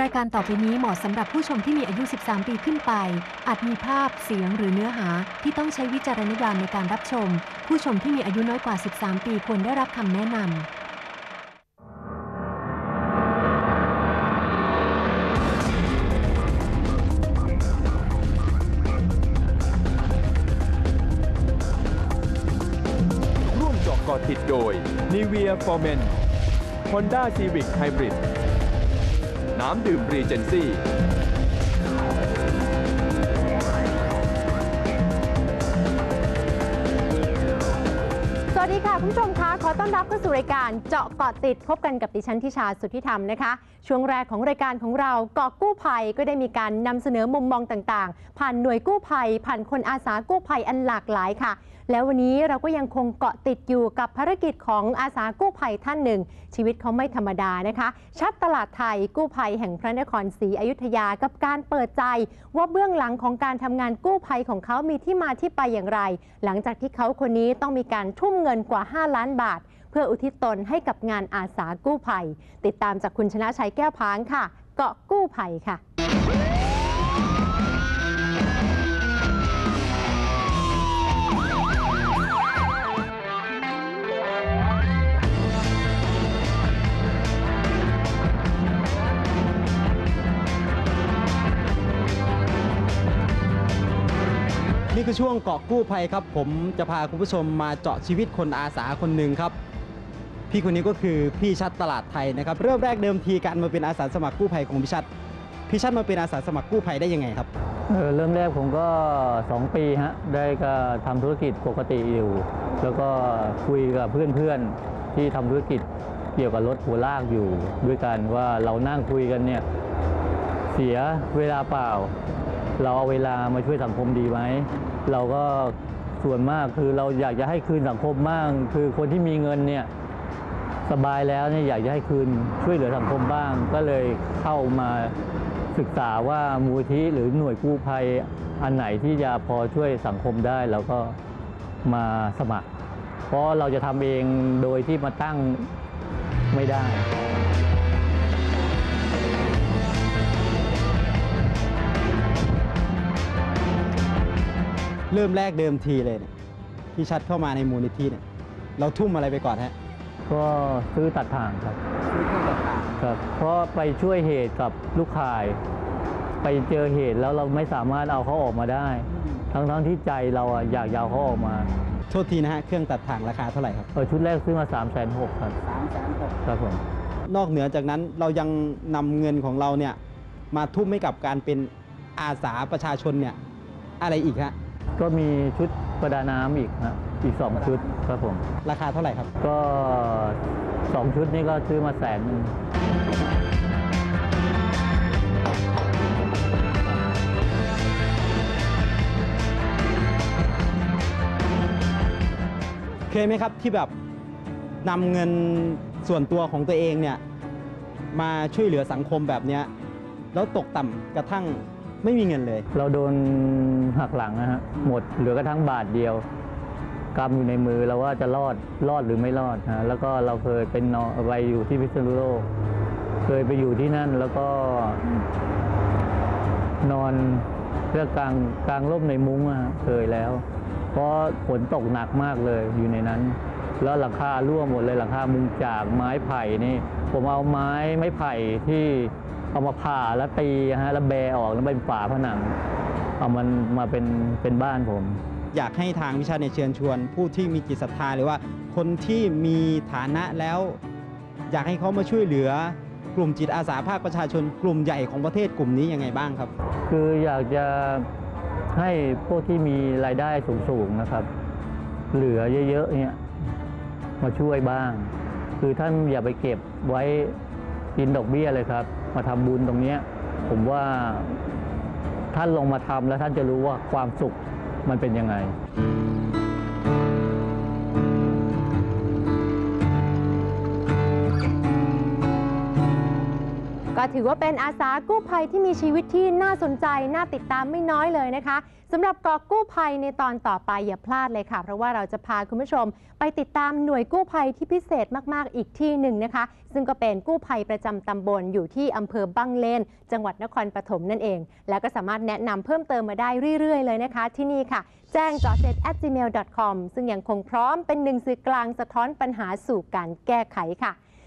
รายการต่อไปนี้เหมาะสำหรับผู้ชมที่มีอายุ 13 ปีขึ้นไป อาจมีภาพ เสียงหรือเนื้อหาที่ต้องใช้วิจารณญาณในการรับชม ผู้ชมที่มีอายุน้อยกว่า 13 ปีควรได้รับคำแนะนำ ร่วมเจาะเกาะติดโดย n i v e a f o r m e n Honda Civic Hybrid น้ำดื่มรีเจนซี่ สวัสดีค่ะ คุณผู้ชมคะขอต้อนรับเข้าสู่รายการเจาะเกาะติดพบกันกับดิฉันทิชาสุทธิธรรมนะคะ ช่วงแรกของรายการของเราเกาะกู้ภัยก็ได้มีการนำเสนอมุมมองต่างๆ ผ่านหน่วยกู้ภัยผ่านคนอาสากู้ภัยอันหลากหลายค่ะแล้ววันนี้เราก็ยังคงเกาะติดอยู่กับภารกิจของอาสากู้ภัยท่านหนึ่ง ชีวิตเขาไม่ธรรมดานะคะ ชัดตลาดไทยกู้ภัยแห่งพระนครศรีอยุธยากับการเปิดใจ ว่าเบื้องหลังของการทำงานกู้ภัยของเขามีที่มาที่ไปอย่างไร หลังจากที่เขาคนนี้ต้องมีการทุ่มเงินกว่า 5 ล้านบาท เพื่ออุทิศตนให้กับงานอาสากู้ภัย ติดตามจากคุณชนะชัยแก้วพางค่ะ เกาะกู้ภัยค่ะ นี่คือช่วงเกาะกู้ภัยครับ ผมจะพาคุณผู้ชมมาเจาะชีวิตคนอาสาคนหนึ่งครับ พี่คนนี้ก็คือพี่ชัดตลาดไทยนะครับ เริ่มแรกเดิมทีการมาเป็นอาสาสมัครกู้ภัยของพี่ชัดพี่ชัดมาเป็นอาสาสมัครกู้ภัยได้ยังไงครับเออเริ่มแรกผมก็ 2 ปีฮะได้ก็ทำธุรกิจปกติอยู่ แล้วก็คุยกับเพื่อนๆที่ทำธุรกิจเกี่ยวกับรถหัวลากอยู่ ด้วยกันว่าเรานั่งคุยกันเนี่ยเสียเวลาเปล่า เราเอาเวลามาช่วยสังคมดีไหม เราก็ส่วนมากคือเราอยากจะให้คืนสังคมบ้าง คือคนที่มีเงินเนี่ยสบายแล้วเนี่ยอยากจะให้คืนช่วยเหลือสังคมบ้าง ก็เลยเข้ามาศึกษาว่ามูลที่หรือหน่วยกู้ภัยอันไหนที่จะพอช่วยสังคมได้เราก็มาสมัคร เพราะเราจะทำเองโดยที่มาตั้งไม่ได้ เริ่มแรกเดิมทีเลยเนี่ยพี่ชัดเข้ามาในมูลนิธิเนี่ยเราทุ่มอะไรไปก่อนฮะก็ซื้อตัดถ่างครับซื้อเครื่องตัดถ่างครับเพราะไปช่วยเหตุกับลูกข่าย ไปเจอเหตุแล้วเราไม่สามารถเอาเขาออกมาได้ ทั้งๆที่ใจเราอะอยากจะเอาเขาออกมา โทษทีนะฮะเครื่องตัดถ่างราคาเท่าไหร่ครับเออชุดแรกซื้อมา3ามแสนหกครับสามแสนหกครับผมนอกเหนือจากนั้นเรายังนำเงินของเราเนี่ยมาทุ่มให้กับการเป็นอาสาประชาชนเนี่ยอะไรอีกฮะ ก็มีชุดประดาน้ำอีกฮะอีก 2 ชุดครับผม ราคาเท่าไหร่ครับ ก็ 2 ชุดนี้ก็ซื้อมาแสนหนึ่งเคยไหมครับที่แบบนำเงินส่วนตัวของตัวเองเนี่ยมาช่วยเหลือสังคมแบบเนี้ยแล้วตกต่ำกระทั่ง ไม่มีเงินเลย เราโดนหักหลังนะฮะหมดเหลือกระทั่งบาทเดียวกำอยู่ในมือเราว่าจะรอดรอดหรือไม่รอดนะแล้วก็เราเคยเป็นนอนไปอยู่ที่พิษณุโลก เคยไปอยู่ที่นั่นแล้วก็ นอนเพื่อกลางกลางร่มในมุ้งอะฮะเคยแล้ว เพราะฝนตกหนักมากเลยอยู่ในนั้น แล้วหลังคาร่วหมดเลยหลังคามุงจากไม้ไผ่นี่ ผมเอาไม้ไม้ไผ่ที่ เอามาผ่าแล้วตีฮะแล้วแบออกแล้วเป็นฝาผนัง เอามันมาเป็นเป็นบ้านผม อยากให้ทางวิชาเนี่ยเชิญชวน ผู้ที่มีจิตศรัทธาหรือว่าคนที่มีฐานะแล้ว อยากให้เขามาช่วยเหลือกลุ่มจิตอาสาภาคประชาชนกลุ่มใหญ่ของประเทศกลุ่มนี้ยังไงบ้างครับ คืออยากจะให้พวกที่มีรายได้สูงๆนะครับ เหลือเยอะๆเนี่ยมาช่วยบ้าง คือท่านอย่าไปเก็บไว้กินดอกเบี้ยเลยครับ มาทำบุญตรงเนี้ยผมว่าท่านลงมาทำแล้วท่านจะรู้ว่าความสุขมันเป็นยังไง ถือว่าเป็นอาสากู้ภัยที่มีชีวิตที่น่าสนใจน่าติดตามไม่น้อยเลยนะคะสำหรับเกาะกู้ภัยในตอนต่อไปอย่าพลาดเลยค่ะ เพราะว่าเราจะพาคุณผู้ชม ไปติดตามหน่วยกู้ภัยที่พิเศษมากๆอีกที่หนึ่งนะคะ ซึ่งก็เป็นกู้ภัยประจำตำบลอยู่ที่อำเภอบังเลน จังหวัดนครปฐมนั่นเอง แล้วก็สามารถแนะนำเพิ่มเติมมาได้เรื่อย ๆ เลยนะคะ ที่นี่ค่ะแจ้งจอเซ at gmail com ซึ่งยังคงพร้อมเป็นหนึ่งสื่อกลางสะท้อนปัญหาสู่การแก้ไขค่ะ